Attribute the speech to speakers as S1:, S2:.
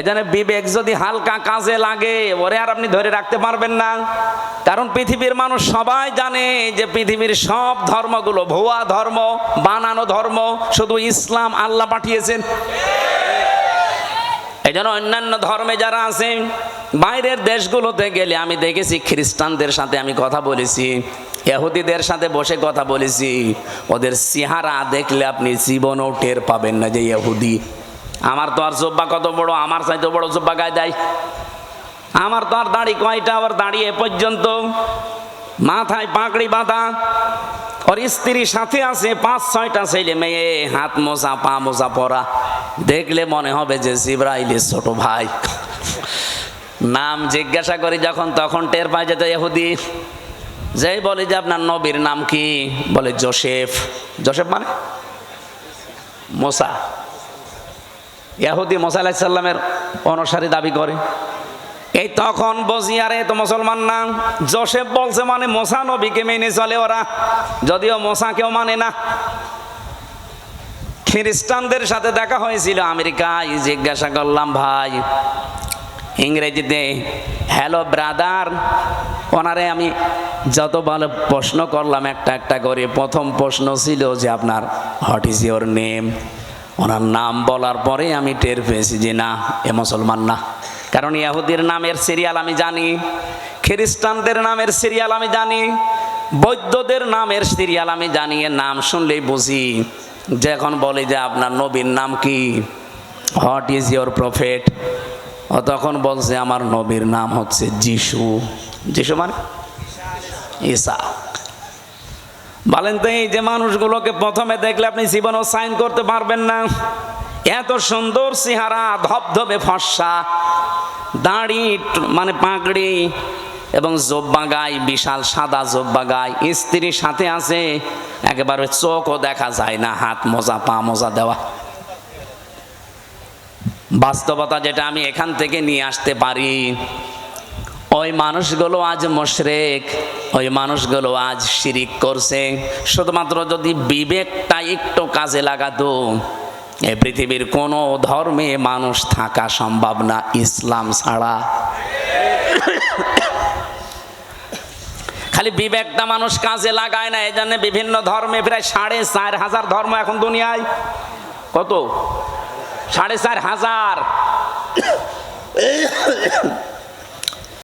S1: এই জন্য বিবেক যদি হালকা কাজে লাগে, ওরে আর আপনি ধরে রাখতে পারবেন না। কারণ পৃথিবীর মানুষ সবাই জানে যে পৃথিবীর সব ধর্মগুলো ভুয়া ধর্ম, বানানো ধর্ম, শুধু ইসলাম আল্লাহ পাঠিয়েছেন। এই জন্য অন্যান্য ধর্মে যারা আছে, বাইরের দেশগুলোতে গেলে আমি দেখেছি খ্রিস্টানদের সাথে আমি কথা বলেছি, ইহুদিদের সাথে বসে কথা বলেছি। ওদের চেহারা দেখলে আপনি জীবনও টের পাবেন না যে ইহুদি। আমার তো আর জব্বা কত বড়, আমার চাইতে বড় জব্বা গায়ে দেয়? আমার তো আর দাড়ি কয়টা আবার দাঁড়িয়ে পর্যন্ত? মাথায় পাঁকড়ি বাঁধা, ওর স্ত্রীর সাথে আছে পাঁচ, ছয়টা ছেলে মেয়ে, হাত মোজা, পা মোজা পরা। দেখলে মনে হবে যে জিব্রাইলের ছোট ভাই। নাম জিজ্ঞাসা করি যখন, তখন টের পাই যেত এহুদি যেই বলি যে আপনার নবীর নাম কি? বলে জোসেফ। জোসেফ মানে? মোসা। ইয়াহুদি মোসা আলাহিসাল্লামের অনুসারী দাবি করে। এই তখন বসি আরে তো মুসলমান না। জোসেফ বলছে মানে মোসা নবীকে মেনে চলে ওরা। যদিও মোসা কেউ মানে না। খ্রিস্টানদের সাথে দেখা হয়েছিল আমেরিকায়। জিজ্ঞাসা করলাম, ভাই, ইংরেজিতে হ্যালো ব্রাদার ওনারে আমি যত ভালো প্রশ্ন করলাম, একটা একটা করে প্রথম প্রশ্ন ছিল যে, আপনার হোয়াট ইজ ইয়োর নেম ওনার নাম বলার পরে আমি টের পেয়েছি যে না, এ মুসলমান না। কারণ ইয়াহুদির নামের সিরিয়াল আমি জানি, খ্রিস্টানদের নামের সিরিয়াল আমি জানি, বৌদ্ধদের নামের সিরিয়াল আমি জানি নাম শুনলেই বুঝি যে এখন বলে যে আপনার নবীর নাম কি? হোয়াট ইজ ইয়োর প্রফেট ও তখন বলছে, আমার নবীর নাম হচ্ছে যিশু। যিশু মানে? ঈসা। বলেন তো এই যে মানুষগুলোকে প্রথমে দেখলে আপনি জীবনও সাইন করতে পারবেন না। এত সুন্দর চেহারা, ধবধবে ফর্সা, দাড়ি মানে পাগড়ি এবং জব্বা গাই বিশাল সাদা জব্বা গাই স্ত্রীর সাথে আছে, একেবারে চোখও দেখা যায় না, হাত মোজা, পা মোজা দেওয়া। বাস্তবতা যেটা আমি এখান থেকে নিয়ে আসতে পারি, ওই মানুষগুলো আজ মোশরেক। ওই মানুষগুলো আজ শিরিক করছে। শুধুমাত্র যদি বিবেকটা একটু কাজে লাগাতো, এ পৃথিবীর কোনো ধর্মে মানুষ থাকা সম্ভব না, ইসলাম ছাড়া। খালি বিবেকটা মানুষ কাজে লাগায় না, এই জন্য বিভিন্ন ধর্মে প্রায় সাড়ে চার হাজার ধর্ম এখন দুনিয়ায়। কত? সাড়ে চার হাজার।